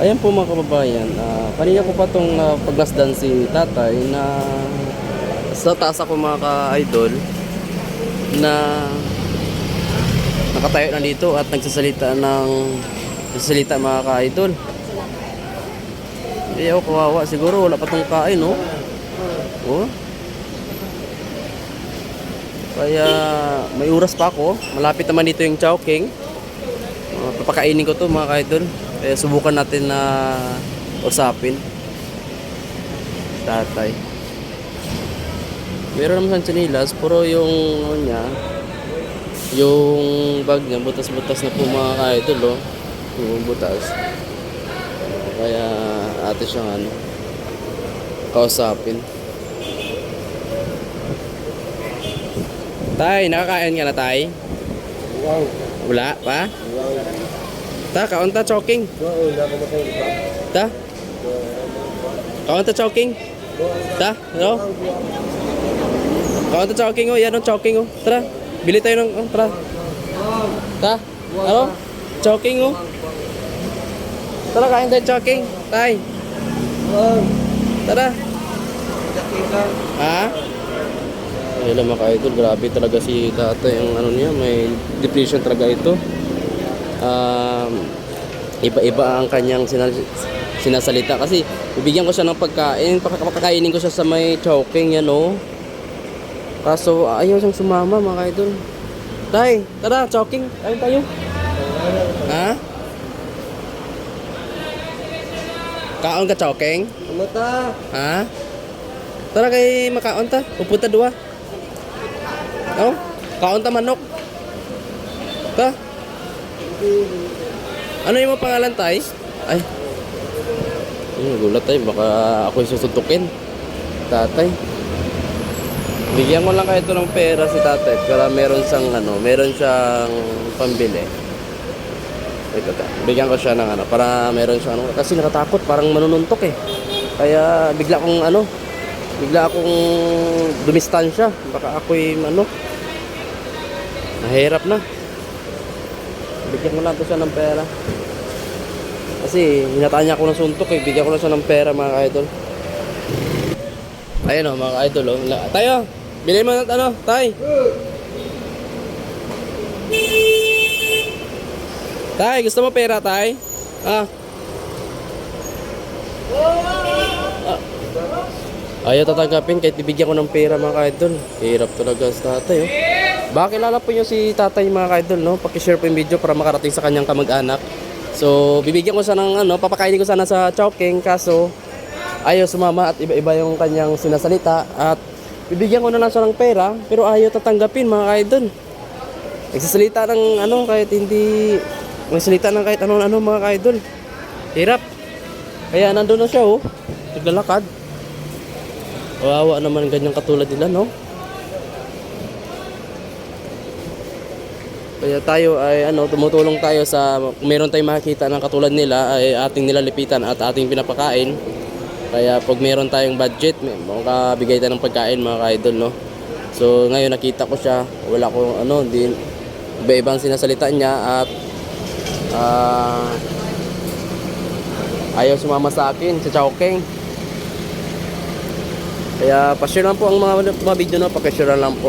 Ayan po mga kababayan, ah, kanina ko pa itong uh, paglasdan si tatay na sa taas ako mga ka-idol na nakatayo na dito at nagsasalita ng nagsasalita mga ka-idol. Hindi ako kawawa. Siguro wala pa tong kain, no? Oh. Kaya may oras pa ako. Malapit naman dito yung Chowking. Uh, papakainin ko to mga ka-idol. Kaya subukan natin na usapin. Tatay. Meron naman siyang chinilas, pero yung ano niya, yung bag niya, butas-butas na po mga ka-idol, oh. Yung butas. Kaya ate siyang ano, kausapin. Tay, nakakain ka na tay? Wow. Wala pa? Wow. Ta, kaon ta choking. Ta? Kaon ta choking. Ta? No? Kaon ta choking oh, yan ang choking oh. Tara, bili tayo ng oh, tara. Ta? Ano? Choking oh. Tara, kain tayo choking. Tay, tara. Ha? Ayun lang mga idol, grabe talaga si tatay ang ano niya, may depression talaga ito. Um, iba-iba ang kanyang sinal- sinasalita kasi bibigyan ko siya ng pagkain, pak- pakakainin ko siya sa may choking yan oh. Kaso ayaw siyang sumama mga idol. Tay, tara, choking, kain tayo. Ha? Kaon ka choking? Kumata. Ha? Tara kay makaon ta. Pupunta dua. Oh, kaon ta manok. Ta. Ano yung pangalan tay? Ay. Ay, gulat tayo. Baka ako yung susuntukin. Tatay. Bigyan ko lang kayo ito ng pera si tatay. Para meron siyang ano, meron siyang pambili. Ito. Bigyan ko siya ng ano, para meron siyang ano. Kasi nakatakot, parang manununtok eh. Kaya bigla akong ano, bigla akong dumistansya. Baka ako'y ano, nahirap na. Bigyan ko lang to siya ng pera. Kasi hinataan niya ako ng suntok eh. Bigyan ko lang siya ng pera mga ka-idol. Ayun o mga ka-idol o. La- Tayo, bilhin mo ng ano, tay. Tay, gusto mo pera tay? Ah. Ayaw tatanggapin kahit ibigyan ko ng pera mga ka-idol. Hirap talaga sa tatay. Oh. Baka kilala po nyo si tatay mga ka-idol. No? Pakishare po yung video para makarating sa kanyang kamag-anak. So, bibigyan ko siya ng ano, papakainin ko sana sa Chowking. Kaso, ayaw sumama at iba-iba yung kanyang sinasalita. At bibigyan ko na lang siya ng pera. Pero ayaw tatanggapin mga ka-idol. Nagsasalita ng ano kahit hindi... Nagsasalita ng kahit ano-ano mga ka-idol. Hirap. Kaya nandun na siya oh. Naglalakad. Wawa naman ganyan katulad nila, no? Kaya tayo ay ano, tumutulong tayo sa meron tayong makikita ng katulad nila ay ating nilalipitan at ating pinapakain. Kaya pag meron tayong budget, may makabigay tayo ng pagkain mga ka-idol, no? So ngayon nakita ko siya, wala ko ano, din iba-ibang sinasalita niya at ah ayaw sumama sa akin sa Chowking. Kaya pa-share lang po ang mga, mga video na, pa-share lang po.